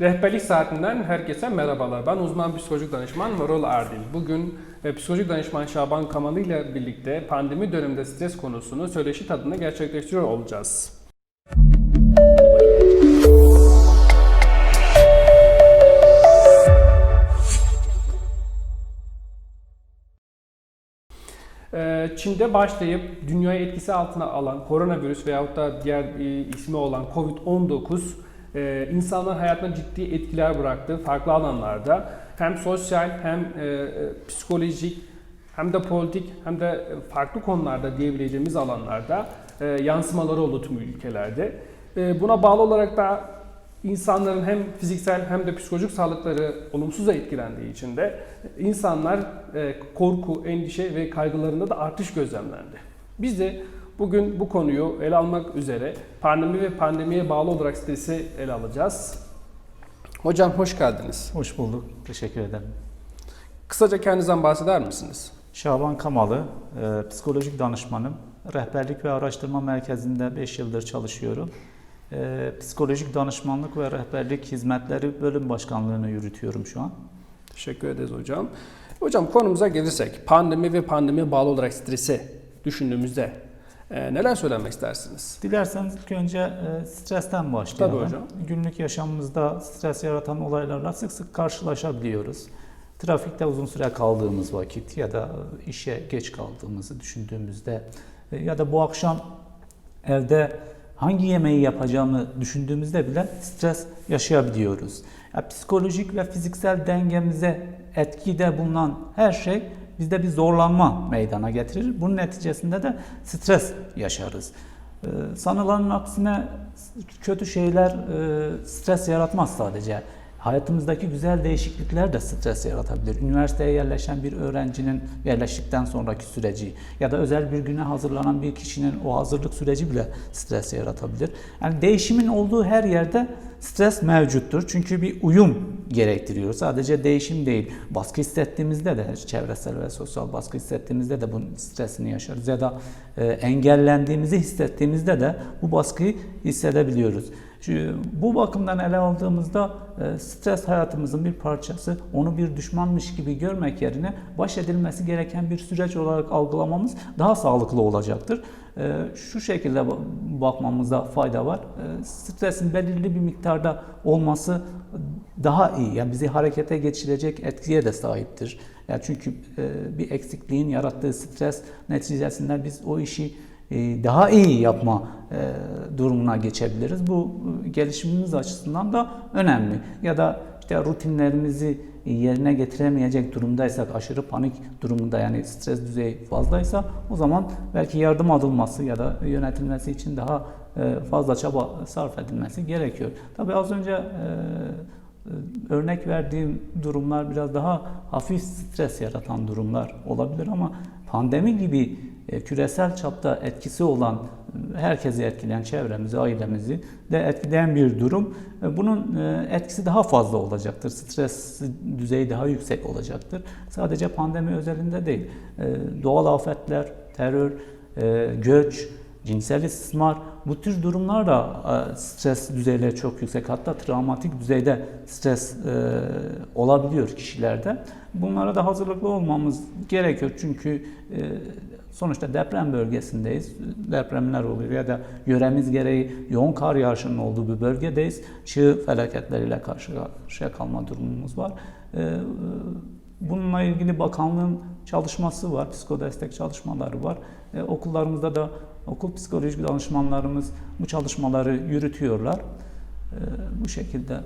Rehberlik saatinden herkese merhabalar. Ben uzman psikolojik danışman Marul Erdil. Bugün e, psikolojik danışman Şaban Kamalı ile birlikte pandemi döneminde stres konusunu söyleşi tadında gerçekleştiriyor olacağız. Ee, Çin'de başlayıp dünyayı etkisi altına alan koronavirüs veyahut da diğer e, ismi olan Covid-19 e, insanların hayatına ciddi etkiler bıraktı farklı alanlarda. Hem sosyal hem e, e, psikolojik hem de politik hem de farklı konularda diyebileceğimiz alanlarda e, yansımaları oldu tüm ülkelerde. E, buna bağlı olarak da insanların hem fiziksel hem de psikolojik sağlıkları olumsuz etkilendiği için de insanlar e, korku, endişe ve kaygılarında da artış gözlemlendi. Biz de bugün bu konuyu ele almak üzere pandemi ve pandemiye bağlı olarak stresi ele alacağız. Hocam hoş geldiniz. Hoş bulduk. Teşekkür ederim. Kısaca kendinizden bahseder misiniz? Şaban Kamalı, e, psikolojik danışmanım. Rehberlik ve Araştırma Merkezi'nde 5 yıldır çalışıyorum. E, psikolojik danışmanlık ve rehberlik hizmetleri bölüm başkanlığını yürütüyorum şu an. Teşekkür ederiz hocam. Hocam konumuza gelirsek pandemi ve pandemiye bağlı olarak stresi düşündüğümüzde e, neler söylemek istersiniz? Dilerseniz ilk önce e, stresten başlayalım. Tabii hocam. Günlük yaşamımızda stres yaratan olaylarla sık sık karşılaşabiliyoruz. Trafikte uzun süre kaldığımız vakit ya da işe geç kaldığımızı düşündüğümüzde e, ya da bu akşam evde hangi yemeği yapacağımı düşündüğümüzde bile stres yaşayabiliyoruz. Ya, psikolojik ve fiziksel dengemize etkide bulunan her şey bizde bir zorlanma meydana getirir. Bunun neticesinde de stres yaşarız. Ee, sanılanın aksine kötü şeyler e, stres yaratmaz sadece. Hayatımızdaki güzel değişiklikler de stres yaratabilir. Üniversiteye yerleşen bir öğrencinin yerleştikten sonraki süreci ya da özel bir güne hazırlanan bir kişinin o hazırlık süreci bile stres yaratabilir. Yani değişimin olduğu her yerde stres mevcuttur. Çünkü bir uyum gerektiriyor. Sadece değişim değil. Baskı hissettiğimizde de çevresel ve sosyal baskı hissettiğimizde de bunun stresini yaşarız ya da e, engellendiğimizi hissettiğimizde de bu baskıyı hissedebiliyoruz. Bu bakımdan ele aldığımızda e, stres hayatımızın bir parçası. Onu bir düşmanmış gibi görmek yerine baş edilmesi gereken bir süreç olarak algılamamız daha sağlıklı olacaktır. E, şu şekilde ba- bakmamızda fayda var. E, stresin belirli bir miktarda olması daha iyi. Yani bizi harekete geçirecek etkiye de sahiptir. Yani çünkü bir eksikliğin yarattığı stres neticesinde biz o işi daha iyi yapma e, durumuna geçebiliriz. Bu e, gelişimimiz açısından da önemli. Ya da işte rutinlerimizi yerine getiremeyecek durumdaysak, aşırı panik durumunda yani stres düzeyi fazlaysa o zaman belki yardım alınması ya da yönetilmesi için daha e, fazla çaba sarf edilmesi gerekiyor. Tabii az önce e, örnek verdiğim durumlar biraz daha hafif stres yaratan durumlar olabilir ama pandemi gibi e, küresel çapta etkisi olan e, herkesi etkileyen çevremizi, ailemizi de etkileyen bir durum. E, Bunun e, etkisi daha fazla olacaktır. Stres düzeyi daha yüksek olacaktır. Sadece pandemi özelinde değil. E, Doğal afetler, terör, e, göç, cinsel istismar bu tür durumlar da e, stres düzeyleri çok yüksek. Hatta travmatik düzeyde stres e, olabiliyor kişilerde. Bunlara da hazırlıklı olmamız gerekiyor. Çünkü e, sonuçta deprem bölgesindeyiz. Depremler oluyor ya da yöremiz gereği yoğun kar yağışının olduğu bir bölgedeyiz. Çığ felaketleriyle karşı karşıya kalma durumumuz var. E, Bununla ilgili bakanlığın çalışması var, psikodestek çalışmaları var. E, okullarımızda da okul psikolojik danışmanlarımız bu çalışmaları yürütüyorlar. E, bu şekilde.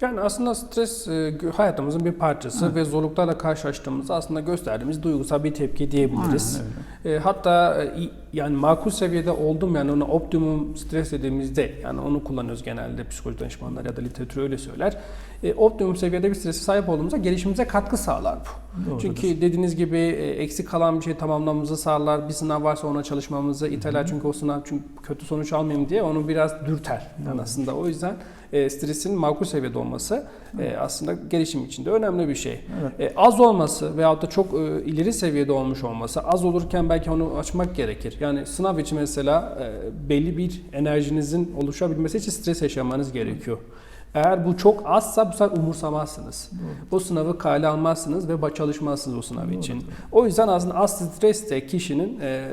Yani aslında stres e, hayatımızın bir parçası ve zorluklarla karşılaştığımızda aslında gösterdiğimiz duygusal bir tepki diyebiliriz. Aynen E, hatta e, yani makul seviyede oldum yani onu optimum stres dediğimizde yani onu kullanıyoruz genelde psikoloji danışmanlar ya da literatür öyle söyler. E, optimum seviyede bir strese sahip olduğumuzda gelişimimize katkı sağlar bu. Doğrudur. Çünkü dediğiniz gibi eksik kalan bir şey tamamlamamızı sağlar. Bir sınav varsa ona çalışmamızı iteler. Çünkü o sınav çünkü kötü sonuç almayayım diye onu biraz dürter yani aslında. O yüzden e, stresin makul seviyede olması e, aslında gelişim için de önemli bir şey. Evet. E, az olması veyahut da çok e, ileri seviyede olmuş olması, az olurken belki onu açmak gerekir. Yani sınav için mesela e, belli bir enerjinizin oluşabilmesi için stres yaşamanız gerekiyor. Eğer bu çok azsa bu sefer umursamazsınız. O sınavı kale almazsınız ve çalışmazsınız o sınav için. O yüzden aslında az stres de kişinin e,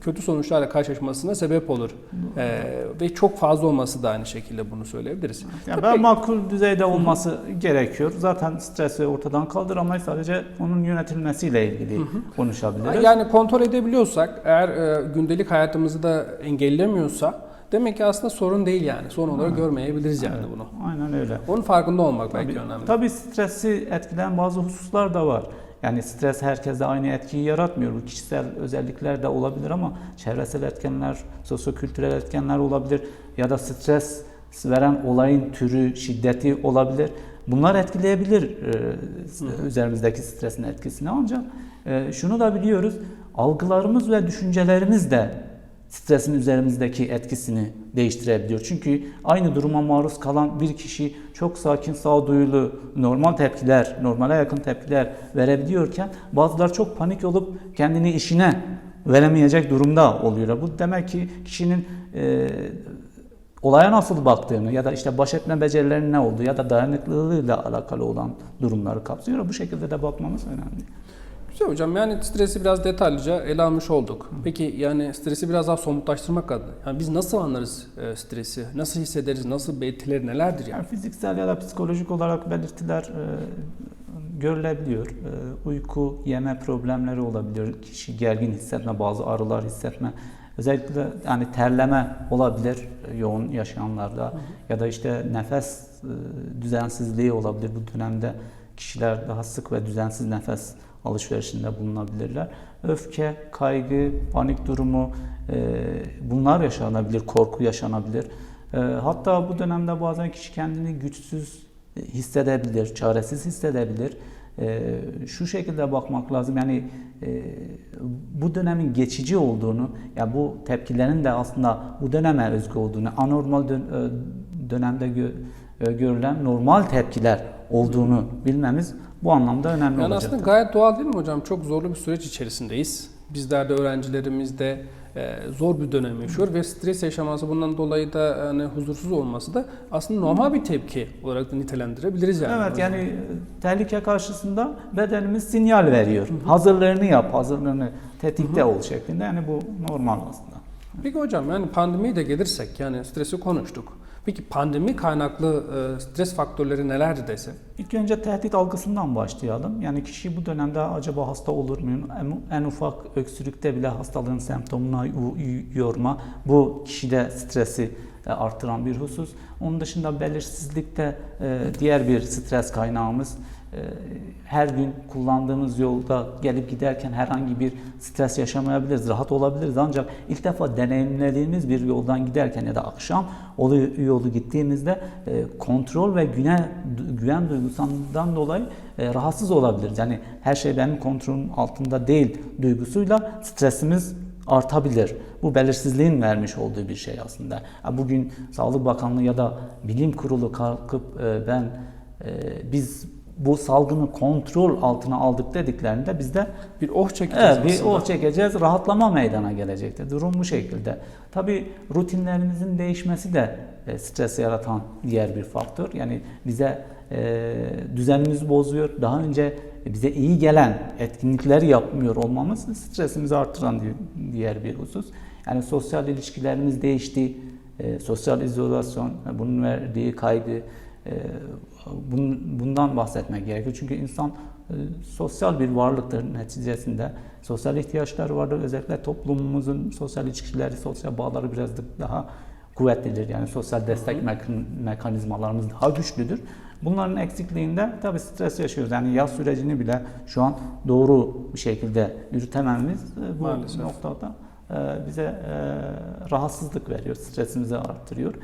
kötü sonuçlarla karşılaşmasına sebep olur. E, ve çok fazla olması da aynı şekilde bunu söyleyebiliriz. Yani ben makul düzeyde olması gerekiyor. Zaten stresi ortadan kaldıramayız. Sadece onun yönetilmesiyle ilgili konuşabiliriz. Yani kontrol edebiliyorsak, eğer e, gündelik hayatımızı da engellemiyorsa demek ki aslında sorun değil yani. Sorun olarak görmeyebiliriz yani Evet, bunu. Aynen öyle. Onun farkında olmak belki Tabii, önemli. tabii stresi etkileyen bazı hususlar da var. Yani stres herkeste aynı etkiyi yaratmıyor. Bu kişisel özellikler de olabilir ama çevresel etkenler, sosyokültürel etkenler olabilir ya da stres veren olayın türü, şiddeti olabilir. Bunlar etkileyebilir e, üzerimizdeki stresin etkisini ancak e, şunu da biliyoruz. Algılarımız ve düşüncelerimiz de stresin üzerimizdeki etkisini değiştirebiliyor. Çünkü aynı duruma maruz kalan bir kişi çok sakin, sağduyulu, normal tepkiler, normale yakın tepkiler verebiliyorken bazıları çok panik olup kendini işine veremeyecek durumda oluyor. Bu demek ki kişinin e, olaya nasıl baktığını ya da işte baş etme becerilerinin ne olduğu ya da dayanıklılığıyla alakalı olan durumları kapsıyor. Bu şekilde de bakmamız önemli. Güzel hocam yani stresi biraz detaylıca ele almış olduk. Peki yani stresi biraz daha somutlaştırmak adına yani biz nasıl anlarız e, stresi? Nasıl hissederiz? Nasıl belirtileri nelerdir yani? Yani fiziksel ya da psikolojik olarak belirtiler e, görülebiliyor. E, uyku, yeme problemleri olabiliyor. Kişi gergin hissetme, bazı ağrılar hissetme. Özellikle yani terleme olabilir e, yoğun yaşayanlarda ya da işte nefes e, düzensizliği olabilir bu dönemde kişiler daha sık ve düzensiz nefes alışverişinde bulunabilirler. Öfke, kaygı, panik durumu e, bunlar yaşanabilir, korku yaşanabilir. E, hatta bu dönemde bazen kişi kendini güçsüz hissedebilir, çaresiz hissedebilir. E, şu şekilde bakmak lazım yani e, bu dönemin geçici olduğunu, ya bu tepkilerin de aslında bu döneme özgü olduğunu, anormal dön- e, dönemde gö- e, görülen normal tepkiler olduğunu bilmemiz bu anlamda önemli Yani olacak. aslında gayet doğal değil mi hocam? Çok zorlu bir süreç içerisindeyiz. Bizler de öğrencilerimiz de e, zor bir dönem yaşıyor ve stres yaşaması bundan dolayı da hani huzursuz olması da aslında normal bir tepki olarak da nitelendirebiliriz yani. Evet yani e, tehlike karşısında bedenimiz sinyal veriyor. Hazırlarını yap, hazırlığını tetikte ol şeklinde. Yani bu normal aslında. Peki hocam yani pandemiye de gelirsek yani stresi konuştuk. Peki pandemi kaynaklı e, stres faktörleri nelerdi desem? İlk önce tehdit algısından başlayalım. Yani kişi bu dönemde acaba hasta olur muyum? En, en ufak öksürükte bile hastalığın semptomuna yorma. Bu kişide stresi e, artıran bir husus. Onun dışında belirsizlikte e, diğer bir stres kaynağımız. E, Her gün kullandığımız yolda gelip giderken herhangi bir stres yaşamayabiliriz, rahat olabiliriz. Ancak ilk defa deneyimlediğimiz bir yoldan giderken ya da akşam o yolu gittiğimizde e, kontrol ve güne, güven duygusundan dolayı e, rahatsız olabiliriz. Yani her şey benim kontrolüm altında değil duygusuyla stresimiz artabilir. Bu belirsizliğin vermiş olduğu bir şey aslında. Bugün Sağlık Bakanlığı ya da Bilim Kurulu kalkıp e, ben biz bu salgını kontrol altına aldık dediklerinde bizde Bir oh çekeceğiz Evet, bir oh çekeceğiz, rahatlama meydana gelecektir. Durum bu şekilde. Tabii rutinlerimizin değişmesi de e, stres yaratan diğer bir faktör. Yani bize e, düzenimizi bozuyor. Daha önce bize iyi gelen etkinlikleri yapmıyor olmamız stresimizi artıran di- diğer bir husus. Yani sosyal ilişkilerimiz değişti. E, sosyal izolasyon, bunun verdiği kaygı, e, bundan bahsetmek gerekiyor. Çünkü insan e, sosyal bir varlıktır neticesinde. Sosyal ihtiyaçları vardır. Özellikle toplumumuzun sosyal ilişkileri, sosyal bağları biraz da- daha kuvvetlidir. Yani sosyal destek mekan- mekanizmalarımız daha güçlüdür. Bunların eksikliğinde tabii stres yaşıyoruz. Yani yaz sürecini bile şu an doğru bir şekilde yürütememiz e, bu Maalesef. noktada e, bize rahatsızlık veriyor, stresimizi arttırıyor.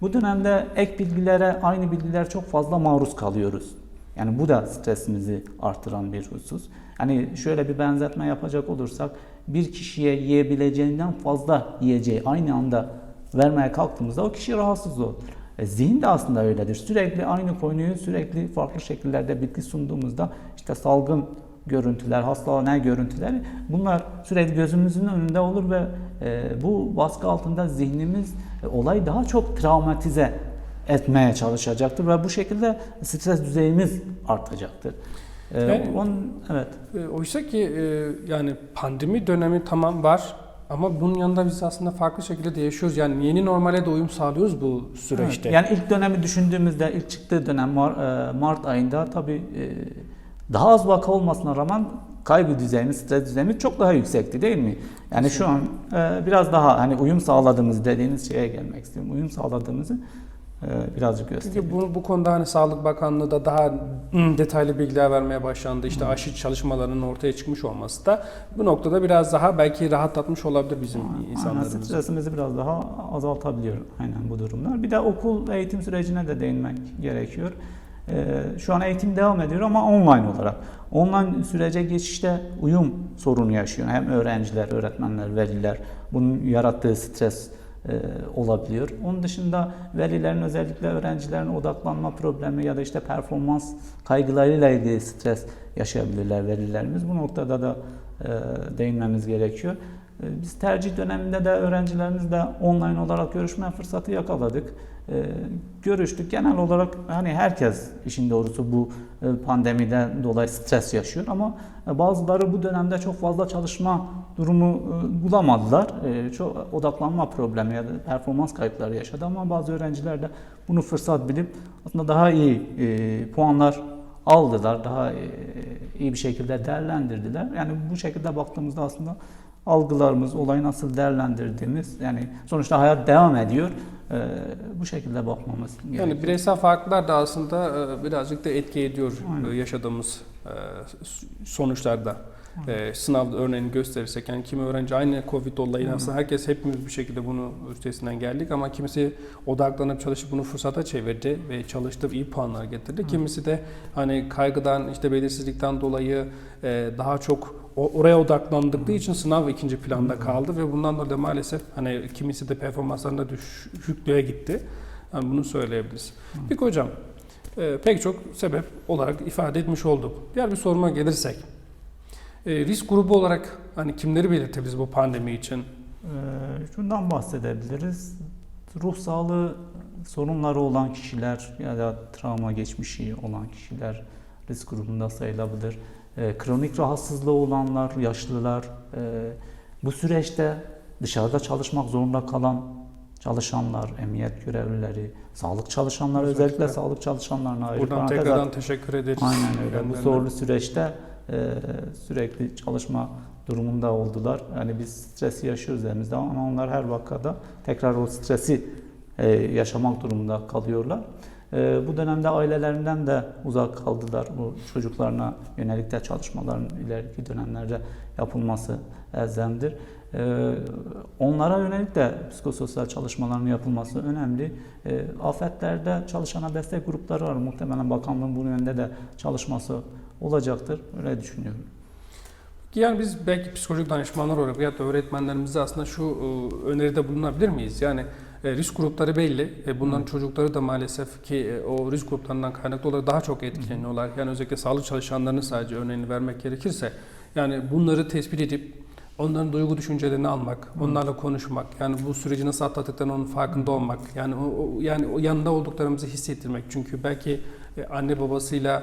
Bu dönemde ek bilgilere, aynı bilgiler çok fazla maruz kalıyoruz. Yani bu da stresimizi artıran bir husus. Hani şöyle bir benzetme yapacak olursak bir kişiye yiyebileceğinden fazla yiyeceği aynı anda vermeye kalktığımızda o kişi rahatsız olur. E, zihin de aslında öyledir. Sürekli aynı konuyu sürekli farklı şekillerde bilgi sunduğumuzda işte salgın görüntüler, hastane görüntüleri bunlar sürekli gözümüzün önünde olur ve e, bu baskı altında zihnimiz e, olayı daha çok travmatize etmeye çalışacaktır ve bu şekilde stres düzeyimiz artacaktır. Ee, Yani- onun, evet. E, Oysa ki e, yani pandemi dönemi tamam var ama bunun yanında biz aslında farklı şekilde de yaşıyoruz. Yani yeni normale de uyum sağlıyoruz bu süreçte. Evet, Yani ilk dönemi düşündüğümüzde ilk çıktığı dönem Mar- e, Mart ayında tabii e, daha az vaka olmasına rağmen kaygı düzeyimiz, stres düzeyimiz çok daha yüksekti değil mi? Yani şu an e, biraz daha hani uyum sağladığımız dediğiniz şeye gelmek istiyorum. Uyum sağladığımızı e, birazcık göstereyim. Çünkü bu, bu konuda hani Sağlık Bakanlığı da daha detaylı bilgiler vermeye başlandı. İşte aşı çalışmalarının ortaya çıkmış olması da bu noktada biraz daha belki rahatlatmış olabilir bizim Aynen, insanlarımızı. stresimizi biraz daha azaltabiliyor aynen bu durumlar. Bir de okul eğitim sürecine de değinmek gerekiyor. Ee, şu an eğitim devam ediyor ama online olarak. Online sürece geçişte uyum sorunu yaşıyor. Hem öğrenciler, öğretmenler, veliler bunun yarattığı stres e, olabiliyor. Onun dışında velilerin özellikle öğrencilerin odaklanma problemi ya da işte performans kaygılarıyla ilgili stres yaşayabilirler velilerimiz. Bu noktada da e, değinmemiz gerekiyor. E, Biz tercih döneminde de öğrencilerimizle online olarak görüşme fırsatı yakaladık. E, Görüştük. Genel olarak hani herkes işin doğrusu bu e, pandemiden dolayı stres yaşıyor ama e, bazıları bu dönemde çok fazla çalışma durumu e, bulamadılar. Çok odaklanma problemi ya da performans kayıpları yaşadı ama bazı öğrenciler de bunu fırsat bilip aslında daha iyi puanlar aldılar. Daha iyi bir şekilde değerlendirdiler. Yani bu şekilde baktığımızda aslında algılarımız, olayı nasıl değerlendirdiğimiz yani sonuçta hayat devam ediyor. E, bu şekilde bakmamız gerekiyor. Yani bireysel farklar da aslında e, birazcık da etki ediyor Aynen. e, yaşadığımız e, sonuçlarda. E, sınav örneğini gösterirsek yani kimi öğrenci aynı Covid olayını aslında herkes hepimiz bir şekilde bunu üstesinden geldik ama kimisi odaklanıp çalışıp bunu fırsata çevirdi ve çalıştı iyi puanlar getirdi. Kimisi de hani kaygıdan işte belirsizlikten dolayı daha çok o- oraya odaklandıkları için sınav ikinci planda kaldı ve bundan dolayı da maalesef hani kimisi de performanslarında düşüklüğe gitti. Yani bunu söyleyebiliriz. Peki hocam, e, pek çok sebep olarak ifade etmiş olduk. Diğer bir soruma gelirsek, e, risk grubu olarak hani kimleri belirtebiliriz bu pandemi için? Ee, Şundan bahsedebiliriz. Ruh sağlığı sorunları olan kişiler ya da travma geçmişi olan kişiler risk grubunda sayılabilir. Ee, Kronik rahatsızlığı olanlar, yaşlılar, e, bu süreçte dışarıda çalışmak zorunda kalan çalışanlar, emniyet görevlileri, sağlık çalışanları Özellikle. özellikle sağlık çalışanlarına ayrı Buradan tekrardan teşekkür ederiz. Aynen öyle. Bu zorlu süreçte e, sürekli çalışma durumunda oldular. Yani biz stresi yaşıyoruz elimizde ama onlar her vakada tekrar o stresi e, yaşamak durumunda kalıyorlar. E, bu dönemde ailelerinden de uzak kaldılar. Bu çocuklarına yönelik de çalışmaların ileriki dönemlerde yapılması elzemdir. E, onlara yönelik de psikososyal çalışmaların yapılması önemli. E, afetlerde çalışana destek grupları var. Muhtemelen bakanlığın bu yönde de çalışması olacaktır. Öyle düşünüyorum. Yani biz belki psikolojik danışmanlar olarak ya da öğretmenlerimize aslında şu e, öneride bulunabilir miyiz? Yani e, risk grupları belli. E, bunların çocukları da maalesef ki e, o risk gruplarından kaynaklı olarak daha çok etkileniyorlar. Yani özellikle sağlık çalışanlarının sadece örneğini vermek gerekirse yani bunları tespit edip onların duygu düşüncelerini almak, onlarla konuşmak, yani bu süreci nasıl atlattıklarının onun farkında olmak, yani o, yani o yanında olduklarımızı hissettirmek. Çünkü belki e, anne babasıyla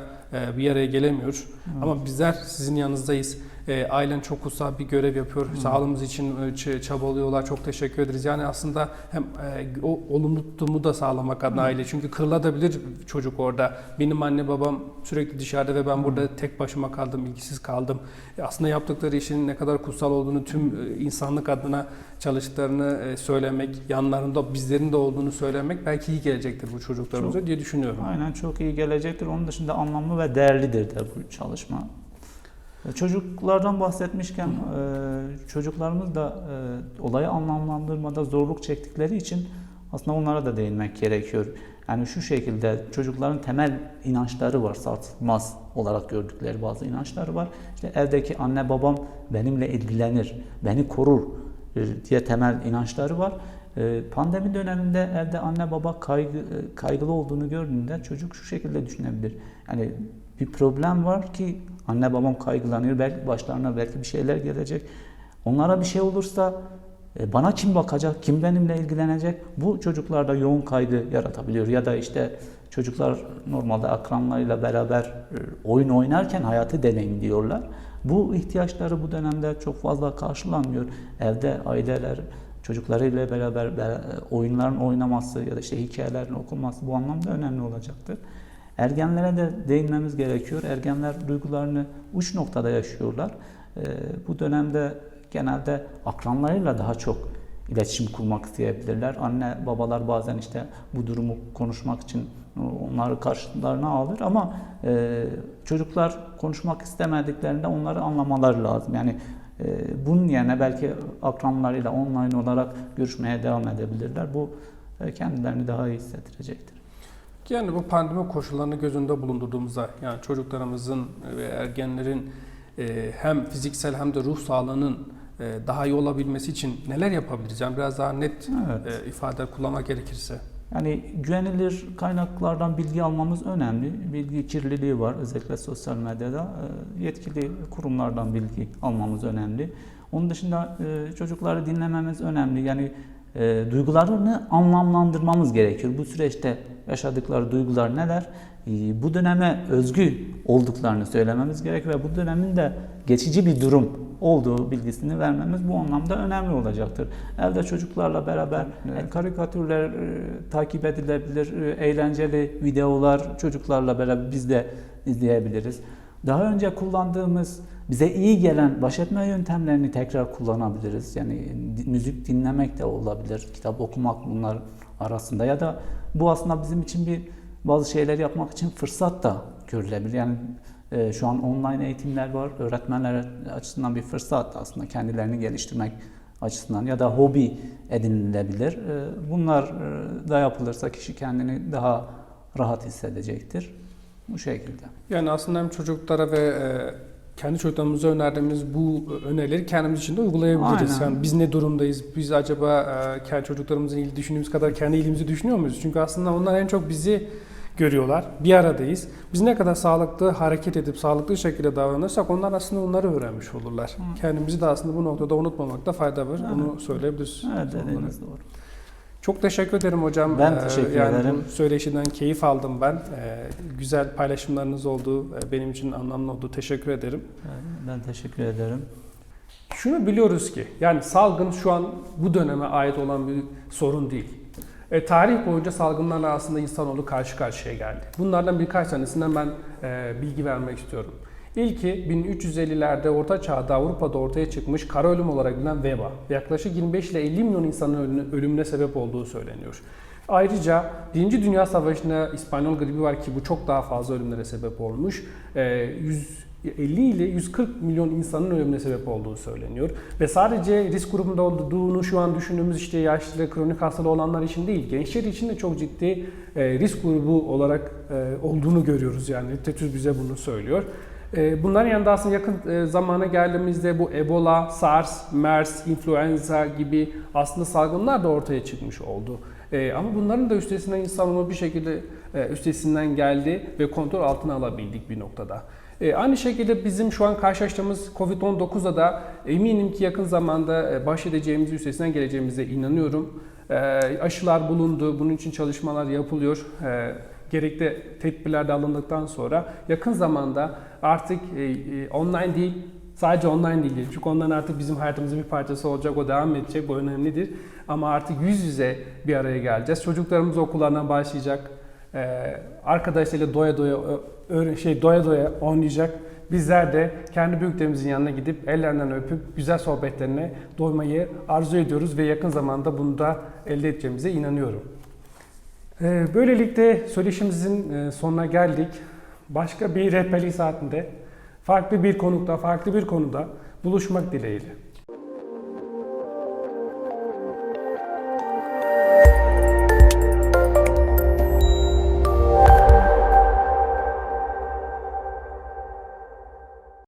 bir araya gelemiyor ama bizler sizin yanınızdayız. E, ailen çok kutsal bir görev yapıyor. Sağlığımız için e, çabalıyorlar. Çok teşekkür ederiz. Yani aslında hem e, o olumlu tutumu da sağlamak adına aile. Çünkü kırılabilir çocuk orada. Benim anne babam sürekli dışarıda ve ben burada tek başıma kaldım, ilgisiz kaldım. E, aslında yaptıkları işin ne kadar kutsal olduğunu tüm e, insanlık adına çalıştıklarını e, söylemek, yanlarında bizlerin de olduğunu söylemek belki iyi gelecektir bu çocuklarımıza diye düşünüyorum. Aynen çok iyi gelecektir. Onun dışında anlamlı ve değerlidir de bu çalışma. Çocuklardan bahsetmişken e, çocuklarımız da e, olayı anlamlandırmada zorluk çektikleri için aslında onlara da değinmek gerekiyor. Yani şu şekilde çocukların temel inançları var, sarsılmaz olarak gördükleri bazı inançları var. İşte evdeki anne babam benimle ilgilenir, beni korur e, diye temel inançları var. Pandemi döneminde evde anne baba kaygı, kaygılı olduğunu gördüğünde çocuk şu şekilde düşünebilir. Yani bir problem var ki anne babam kaygılanıyor. Belki başlarına belki bir şeyler gelecek. Onlara bir şey olursa E, Bana kim bakacak, kim benimle ilgilenecek? Bu çocuklarda yoğun kaygı yaratabiliyor. Ya da işte çocuklar normalde akranlarıyla beraber e, oyun oynarken hayatı deneyimliyorlar. Bu ihtiyaçları bu dönemde çok fazla karşılanmıyor. Evde aileler çocuklarıyla beraber be- oyunların oynaması ya da işte hikayelerin okunması bu anlamda önemli olacaktır. Ergenlere de değinmemiz gerekiyor. Ergenler duygularını uç noktada yaşıyorlar. Ee, bu dönemde genelde akranlarıyla daha çok iletişim kurmak isteyebilirler. Anne babalar bazen işte bu durumu konuşmak için onları karşılarına alır ama e, çocuklar konuşmak istemediklerinde onları anlamaları lazım. Yani e, bunun yerine belki akranlarıyla online olarak görüşmeye devam edebilirler. Bu e, kendilerini daha iyi hissettirecektir. Yani bu pandemi koşullarını göz önünde bulundurduğumuzda yani çocuklarımızın ve ergenlerin e, hem fiziksel hem de ruh sağlığının e, daha iyi olabilmesi için neler yapabiliriz? Yani biraz daha net Evet. e, ifade kullanmak gerekirse. Yani güvenilir kaynaklardan bilgi almamız önemli. Bilgi kirliliği var özellikle sosyal medyada. Yetkili kurumlardan bilgi almamız önemli. Onun dışında çocukları dinlememiz önemli. Yani duygularını anlamlandırmamız gerekiyor. Bu süreçte yaşadıkları duygular neler? E, Bu döneme özgü olduklarını söylememiz gerekiyor ve bu dönemin de geçici bir durum olduğu bilgisini vermemiz bu anlamda önemli olacaktır. Evde çocuklarla beraber e, karikatürler e, takip edilebilir, e, eğlenceli videolar çocuklarla beraber biz de izleyebiliriz. Daha önce kullandığımız bize iyi gelen baş etme yöntemlerini tekrar kullanabiliriz. Yani müzik dinlemek de olabilir, kitap okumak bunlar arasında ya da bu aslında bizim için bir bazı şeyler yapmak için fırsat da görülebilir. Yani e, şu an online eğitimler var. Öğretmenler açısından bir fırsat aslında kendilerini geliştirmek açısından ya da hobi edinilebilir. E, Bunlar e, da yapılırsa kişi kendini daha rahat hissedecektir. Bu şekilde. Yani aslında hem çocuklara ve e, kendi çocuklarımıza önerdiğimiz bu önerileri kendimiz için de uygulayabiliriz. Aynen. Yani biz ne durumdayız? Biz acaba e, kendi çocuklarımızın iyiliği düşündüğümüz kadar kendi iyiliğimizi düşünüyor muyuz? Çünkü aslında onlar en çok bizi görüyorlar. Bir aradayız. Biz ne kadar sağlıklı hareket edip sağlıklı şekilde davranırsak onlar aslında onları öğrenmiş olurlar. Kendimizi de aslında bu noktada unutmamakta fayda var. Bunu söyleyebiliriz. Evet dediğiniz doğru. Çok teşekkür ederim hocam. Ben Ee, teşekkür yani ederim. Söyleşinden keyif aldım ben. Ee, güzel paylaşımlarınız oldu. Ee, Benim için anlamlı oldu. Teşekkür ederim. Ben teşekkür ederim. Şunu biliyoruz ki yani salgın şu an bu döneme ait olan bir sorun değil. E, tarih boyunca salgınlarla aslında insanoğlu karşı karşıya geldi. Bunlardan birkaç tanesinden ben e, bilgi vermek istiyorum. İlki 1350'lerde Orta Çağ'da Avrupa'da ortaya çıkmış kara ölüm olarak bilinen veba. Yaklaşık 25 ile 50 milyon insanın ölümüne, sebep olduğu söyleniyor. Ayrıca 1. Dünya Savaşı'nda İspanyol gribi var ki bu çok daha fazla ölümlere sebep olmuş. E, 100 50 ile 140 milyon insanın ölümüne sebep olduğu söyleniyor. Ve sadece risk grubunda olduğunu şu an düşündüğümüz işte yaşlı, kronik hastalığı olanlar için değil, gençler için de çok ciddi e, risk grubu olarak e, olduğunu görüyoruz yani. Tetüz bize bunu söylüyor. E, Bunların yanında aslında yakın e, zamana geldiğimizde bu Ebola, SARS, MERS, influenza gibi aslında salgınlar da ortaya çıkmış oldu. E, ama bunların da üstesinden insanoğlu bir şekilde e, üstesinden geldi ve kontrol altına alabildik bir noktada. E, aynı şekilde bizim şu an karşılaştığımız Covid-19'da da eminim ki yakın zamanda e, baş edeceğimiz, üstesinden geleceğimize inanıyorum. Aşılar bulundu, bunun için çalışmalar yapılıyor. Gerekli tedbirler de alındıktan sonra yakın zamanda artık e, e, online değil, sadece online değil. Çünkü online artık bizim hayatımızın bir parçası olacak, o devam edecek, bu önemlidir. Ama artık yüz yüze bir araya geleceğiz. Çocuklarımız okullarına başlayacak. Ee, arkadaşlarıyla doya doya şey doya doya oynayacak. Bizler de kendi büyüklerimizin yanına gidip ellerinden öpüp güzel sohbetlerine doymayı arzu ediyoruz ve yakın zamanda bunu da elde edeceğimize inanıyorum. Ee, böylelikle söyleşimizin e, sonuna geldik. Başka bir rehberlik saatinde farklı bir konukta, farklı bir konuda buluşmak dileğiyle.